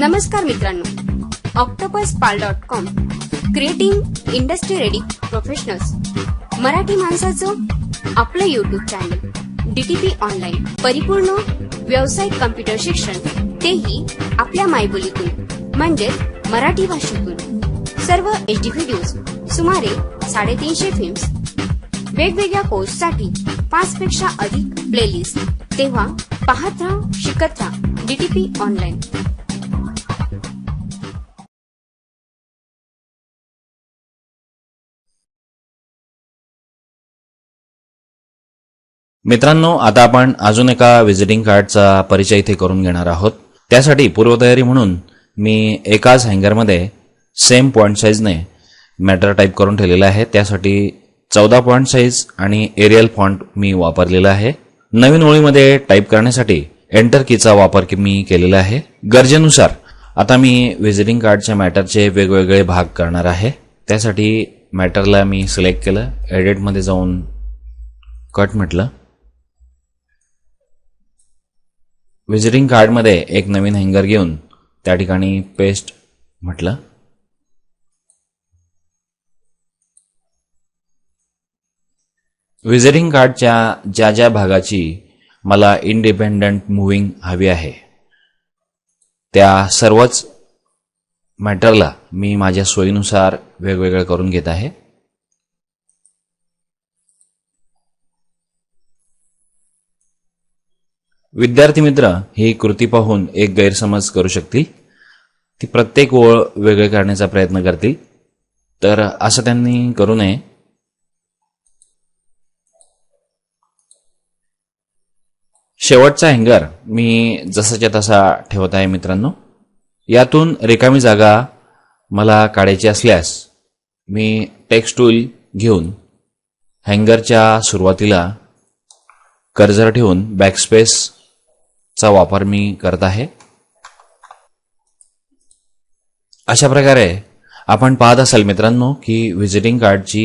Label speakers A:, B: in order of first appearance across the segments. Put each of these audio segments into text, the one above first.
A: नमस्कार मित्रांनो. Octopus pal dot com creating industry ready professionals Marathi माणसाचं आपलं युट्यूब चॅनल डीटीपी ऑनलाईन परिपूर्ण व्यावसायिक कम्प्युटर शिक्षण तेही आपल्या मायबोलीतून म्हणजे मराठी भाषेतून. सर्व एचडी व्हिडिओज सुमारे साडेतीनशे फिल्म्स वेगवेगळ्या कोर्ससाठी पाच पेक्षा अधिक प्लेलिस्ट तेव्हा पाहत राहा शिकत राहा डीटीपी ऑनलाईन
B: मित्रांनो आता आपण अजून एका व्हिजिटिंग कार्डचा परिचय इथे करून घेणार आहोत. त्यासाठी पूर्वतयारी म्हणून मी एकाच हँगरमध्ये सेम पॉईंट साईजने मॅटर टाईप करून ठेवलेला आहे. त्यासाठी चौदा पॉईंट साईज आणि एरियल फॉन्ट मी वापरलेला आहे. नवीन ओळीमध्ये टाईप करण्यासाठी एंटर कीचा वापर की मी केलेला आहे. गरजेनुसार आता मी व्हिजिटिंग कार्डच्या मॅटरचे वेगवेगळे भाग करणार आहे. त्यासाठी मॅटरला मी सिलेक्ट केलं. एडिटमध्ये जाऊन कट म्हटलं. विजिटिंग कार्डमध्ये एक नवीन हँगर घेऊन त्या ठिकाणी पेस्ट म्हटलं. विजिटिंग कार्डच्या ज्या ज्या भागाची मला इंडिपेंडंट मुव्हिंग हवी आहे त्या सर्वच मॅटरला मी माझ्या सोयीनुसार वेगवेगळं करून घेत आहे. विद्यार्थी मित्र ही कृती पाहून एक गैरसमज करू शकतील? ती प्रत्येक ओळ वेगळे करण्याचा प्रयत्न करतील? तर असं त्यांनी करू नये. शेवटचा हँगर मी जसाच्या तसा ठेवत आहे मित्रांनो. यातून रिकामी जागा मला काढायची असल्यास मी टेक्स्ट टूल घेऊन हँगरच्या सुरुवातीला कर्जर ठेवून बॅकस्पेस चा वापर मी करत आहे. अशा प्रकारे आपण पाहत असाल मित्रांनो की व्हिजिटिंग कार्डची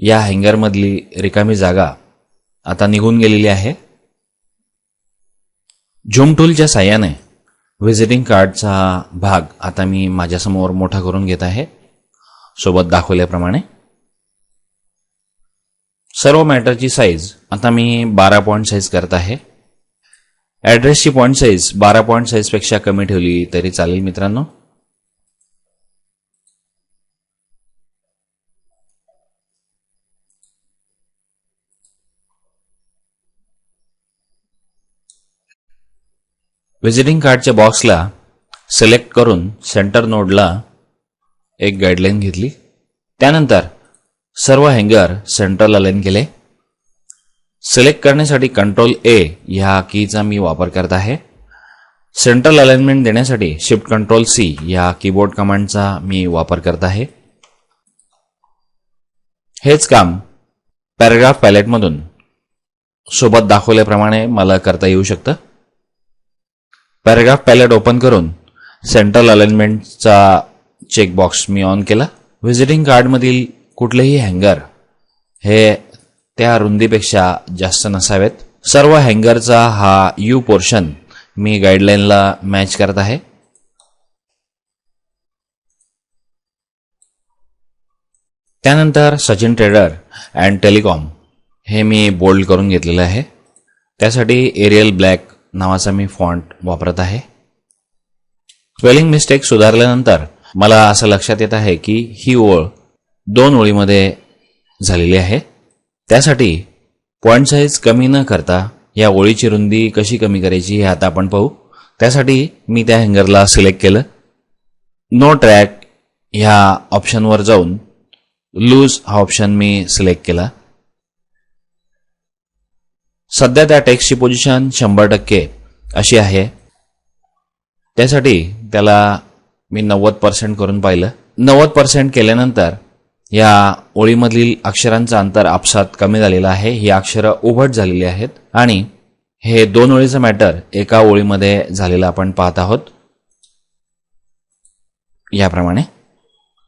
B: या हँगरमधली रिकामी जागा आता निघून गेलेली आहे. झूम टूलच्या साह्याने व्हिजिटिंग कार्डचा भाग आता मी माझ्यासमोर मोठा करून घेत आहे. सोबत दाखवल्याप्रमाणे. सर्व मॅटरची साईज आता मी बारा पॉईंट साईज करत आहे. ॲड्रेसची पॉईंट साईज बारा पॉईंट साईजपेक्षा कमी ठेवली तरी चालेल मित्रांनो. व्हिजिटिंग कार्डच्या बॉक्सला सिलेक्ट करून सेंटर नोडला एक गाईडलाईन घेतली. त्यानंतर सर्व हँगर सेंटरला लाईन केले. सिलेक्ट करण्यासाठी कंट्रोल ए ह्या कीचा मी वापर करत आहे. सेंट्रल अलाइनमेंट देण्यासाठी शिफ्ट कंट्रोल सी या कीबोर्ड कमांडचा मी वापर करत आहे. हेच काम पॅराग्राफ पॅलेटमधून सोबत दाखवल्याप्रमाणे मला करता येऊ शकतं. पॅराग्राफ पॅलेट ओपन करून सेंट्रल अलाइनमेंटचा चेकबॉक्स मी ऑन केला. व्हिजिटिंग कार्डमधील कुठलेही हँगर हे त्या रुंदीपेक्षा जास्त नसावेत. सर्व हँगरचा हा यू पोर्शन मी गाईडलाईनला मॅच करत आहे. त्यानंतर सचिन ट्रेडर अँड टेलिकॉम हे मी बोल्ड करून घेतलेलं आहे. त्यासाठी एरियल ब्लॅक नावाचा मी फॉन्ट वापरत आहे. स्पेलिंग मिस्टेक सुधारल्यानंतर मला असं लक्षात येत आहे की ही ओळ दोन ओळीमध्ये झालेली आहे. त्यासाठी पॉईंट साईज कमी न करता या ओळीची रुंदी कशी कमी करायची हे आता आपण पाहू. त्यासाठी मी त्या हँगरला सिलेक्ट केलं. नो ट्रॅक ह्या ऑप्शनवर जाऊन लूज हा ऑप्शन मी सिलेक्ट केला. सध्या त्या टेक्स्टची पोझिशन शंभर टक्के अशी आहे. त्यासाठी त्याला मी नव्वद पर्सेंट करून पाहिलं. नव्वद पर्सेंट केल्यानंतर या ओळीमधील अक्षरांचं अंतर आपसात कमी झालेलं आहे. ही अक्षरं उभट झालेली आहेत. आणि हे दोन ओळीचं मॅटर एका ओळीमध्ये झालेलं आपण पाहत आहोत. याप्रमाणे.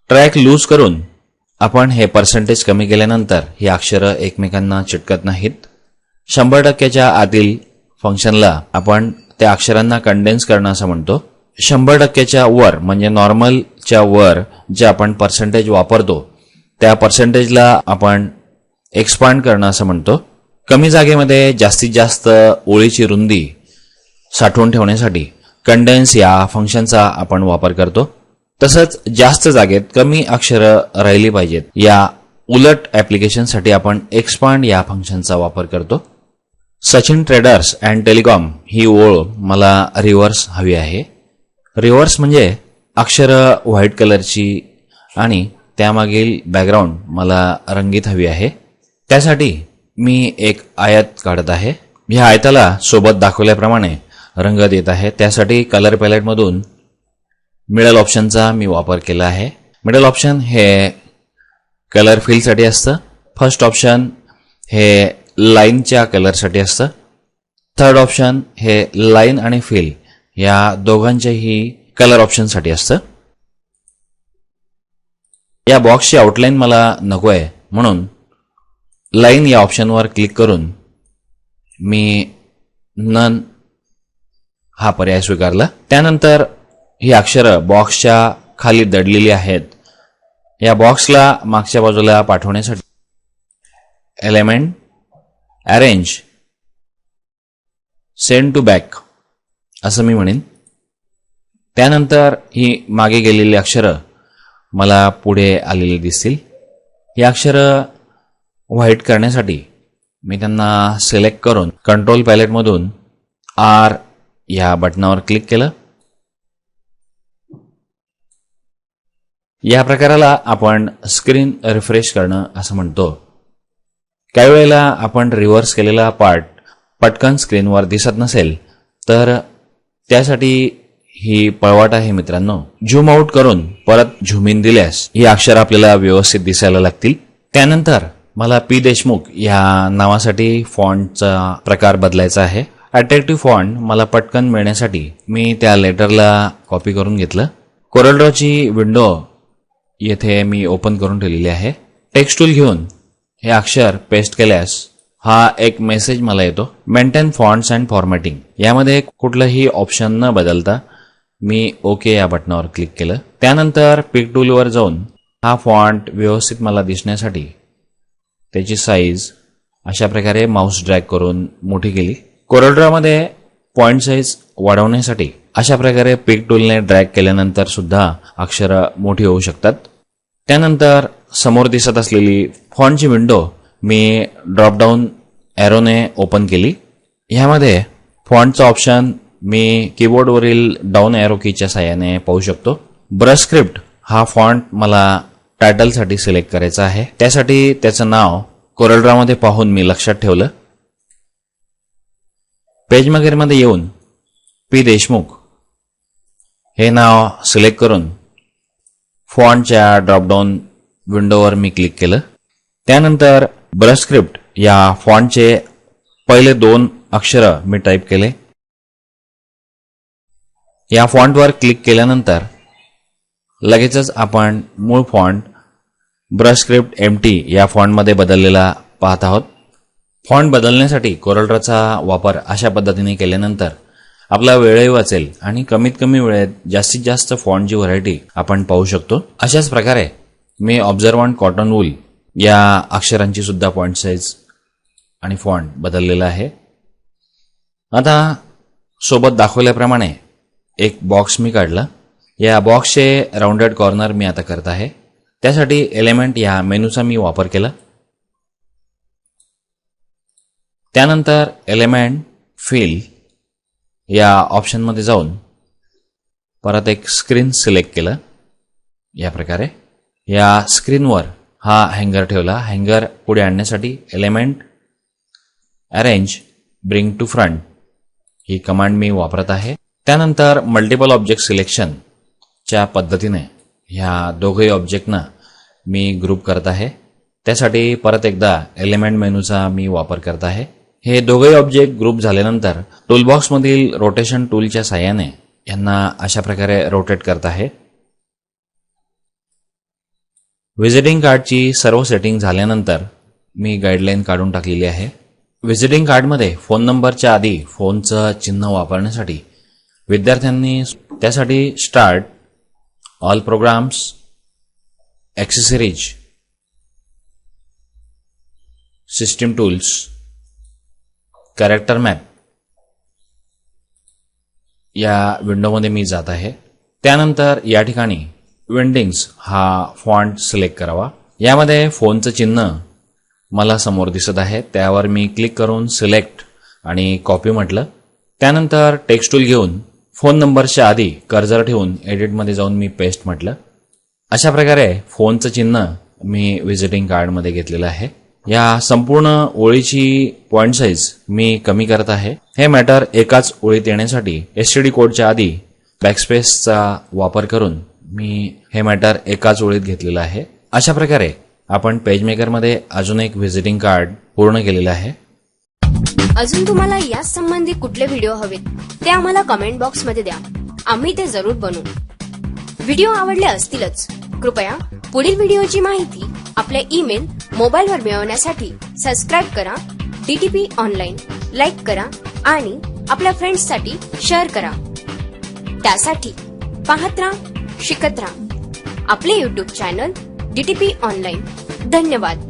B: ट्रॅक लूज करून आपण हे पर्सेंटेज कमी केल्यानंतर ही अक्षरं एकमेकांना चिटकत नाहीत. शंभर टक्क्याच्या आतील फंक्शनला आपण त्या अक्षरांना कंडेन्स करणं असं म्हणतो. शंभर टक्क्याच्या वर म्हणजे नॉर्मलच्या वर जे आपण पर्सेंटेज वापरतो त्या पर्सेंटेजला आपण एक्सपांड करणं असं म्हणतो. कमी जागेमध्ये जास्तीत जास्त ओळीची रुंदी साठवून ठेवण्यासाठी कंडेन्स या फंक्शनचा आपण वापर करतो. तसंच जास्त जागेत कमी अक्षरं राहिली पाहिजेत या उलट ऍप्लिकेशनसाठी आपण एक्सपांड या फंक्शनचा वापर करतो. सचिन ट्रेडर्स अँड टेलिकॉम ही ओळ मला रिव्हर्स हवी आहे. रिव्हर्स म्हणजे अक्षरं व्हाईट कलरची आणि त्यामागील बॅकग्राऊंड मला रंगीत हवी आहे. त्यासाठी मी एक आयत काढत आहे. ह्या आयताला सोबत दाखवल्याप्रमाणे रंग देत आहे. त्यासाठी कलर पॅलेटमधून मिडल ऑप्शनचा मी वापर केला आहे. मिडल ऑप्शन हे कलर फिलसाठी असतं. फर्स्ट ऑप्शन हे लाईनच्या कलरसाठी असतं. थर्ड ऑप्शन हे लाईन आणि फिल या दोघांच्याही कलर ऑप्शनसाठी असतं. या बॉक्सची आउटलाईन मला नको आहे म्हणून लाईन या ऑप्शनवर क्लिक करून मी नन हा पर्याय स्वीकारला. त्यानंतर ही अक्षरं बॉक्सच्या खाली दडलेली आहेत. या बॉक्सला मागच्या बाजूला पाठवण्यासाठी element arrange send to back असं मी म्हणेन. त्यानंतर ही मागे गेलेली अक्षरं मला पुढे आलेले दिसतील. ही अक्षरं व्हाईट करण्यासाठी मी त्यांना सिलेक्ट करून कंट्रोल पॅलेटमधून आर या बटनावर क्लिक केलं. या प्रकाराला आपण स्क्रीन रिफ्रेश करणं असं म्हणतो. काही वेळेला आपण रिव्हर्स केलेला पार्ट पटकन स्क्रीनवर दिसत नसेल तर त्यासाठी ही पळवाट आहे मित्रांनो. झूम आउट करून परत झूम इन दिल्यास ही अक्षर आपल्याला व्यवस्थित दिसायला लागतील. त्यानंतर मला पी देशमुख या नावासाठी फॉन्टचा प्रकार बदलायचा आहे. अट्रॅक्टिव्ह फॉन्ट मला पटकन मिळण्यासाठी मी त्या लेटरला कॉपी करून घेतलं. कोरलड्रॉची विंडो येथे मी ओपन करून ठेवलेली आहे. टेक्स्ट टूल घेऊन हे अक्षर पेस्ट केल्यास हा एक मेसेज मला येतो. मेंटेन फॉन्ट्स अँड फॉर्मॅटिंग यामध्ये कुठलंही ऑप्शन न बदलता मी ओके या बटनावर क्लिक केलं. त्यानंतर पिक टूलवर जाऊन हा फॉन्ट व्यवस्थित मला दिसण्यासाठी त्याची साईज अशा प्रकारे माऊस ड्रॅग करून मोठी केली. कोरड्रामध्ये पॉइंट साईज वाढवण्यासाठी अशा प्रकारे पिक टूलने ड्रॅग केल्यानंतर सुद्धा अक्षरं मोठी होऊ शकतात. त्यानंतर समोर दिसत असलेली फॉन्टची विंडो मी ड्रॉपडाऊन एरोने ओपन केली. ह्यामध्ये फॉन्टचं ऑप्शन मी कीबोर्डवरील डाऊन एरो कीच्या साह्याने पाहू शकतो. ब्रश स्क्रिप्ट हा फॉन्ट मला टायटलसाठी सिलेक्ट करायचा आहे. त्यासाठी त्याचं नाव कोरलड्रामध्ये पाहून मी लक्षात ठेवलं. पेजमध्ये येऊन पी देशमुख हे नाव सिलेक्ट करून फॉन्टच्या ड्रॉपडाऊन विंडोवर मी क्लिक केलं. त्यानंतर ब्रश स्क्रिप्ट या फॉन्टचे पहिले दोन अक्षरं मी टाईप केले. या फॉन्टवर क्लिक केल्यानंतर लगेचच आपण मूळ font brush script M T या फॉन्टमध्ये बदललेला पाहत आहोत. फॉन्ट बदलण्यासाठी कोरलड्राचा वापर अशा पद्धतीने केल्यानंतर आपला वेळही वाचेल आणि कमीत कमी वेळेत जास्तीत जास्त फॉन्टची व्हरायटी आपण पाहू शकतो. अशाच प्रकारे मी ऑब्झर्वंट कॉटन वूल या अक्षरांची सुद्धा पॉइंट साईज आणि फॉन्ट बदललेला आहे. आता सोबत दाखवल्याप्रमाणे एक बॉक्स मी काढला. या बॉक्सचे राऊंडेड कॉर्नर मी आता करत आहे. त्यासाठी एलिमेंट या मेनूचा मी वापर केला. त्यानंतर एलिमेंट फिल या ऑप्शनमध्ये जाऊन परत एक स्क्रीन सिलेक्ट केलं. या प्रकारे. या स्क्रीनवर हा हँगर ठेवला. हँगर पुढे आणण्यासाठी element arrange bring to front he command मी वापरत आहे. त्यानंतर मल्टिपल ऑब्जेक्ट सिलेक्शनच्या पद्धतीने ह्या दोघही ऑब्जेक्टना मी ग्रुप करत आहे. त्यासाठी परत एकदा एलिमेंट मेनूचा मी वापर करत आहे. हे दोघे ऑब्जेक्ट ग्रुप झाल्यानंतर टूलबॉक्समधील रोटेशन टूलच्या साह्याने यांना अशा प्रकारे रोटेट करत आहे. व्हिजिटिंग कार्डची सर्व सेटिंग झाल्यानंतर मी गाईडलाईन काढून टाकलेली आहे. व्हिजिटिंग कार्डमध्ये फोन नंबरच्या आधी फोनचं चिन्ह वापरण्यासाठी विद्यार्थ्यांनी त्यासाठी start all programs accessories system tools character map या विंडोमध्ये मी जात आहे. त्यानंतर या ठिकाणी विंडिंग्स हा फॉन्ट सिलेक्ट करावा. यामध्ये फोनचं चिन्ह मला समोर दिसत आहे. त्यावर मी क्लिक करून सिलेक्ट आणि कॉपी म्हटलं. त्यानंतर टेक्स्ट टूल घेऊन फोन नंबरच्या आधी कर्जर ठेवून एडिटमध्ये जाऊन मी पेस्ट म्हटलं. अशा प्रकारे फोनचं चिन्ह मी व्हिजिटिंग कार्डमध्ये घेतलेलं आहे. या संपूर्ण ओळीची पॉईंट साईज मी कमी करत आहे. हे मॅटर एकाच ओळीत येण्यासाठी एस टी डी कोडच्या आधी बॅकस्पेसचा वापर करून मी हे मॅटर एकाच ओळीत घेतलेलं आहे. अशा प्रकारे आपण पेजमेकरमध्ये अजून एक व्हिजिटिंग कार्ड पूर्ण केलेलं आहे.
A: अजून तुम्हाला या संबंधी कुठले व्हिडिओ हवेत ते आम्हाला कमेंट बॉक्समध्ये द्या. आम्ही ते जरूर बनवू. व्हिडिओ आवडले असतीलच. कृपया पुढील व्हिडिओची माहिती आपल्या ईमेल मोबाईलवर मिळवण्यासाठी सबस्क्राईब करा डीटीपी ऑनलाईन लाईक करा आणि आपल्या फ्रेंड्ससाठी शेअर करा. त्यासाठी पाहत राहा शिकत राहा. आपले युट्यूब चॅनल डीटीपी ऑनलाईन धन्यवाद.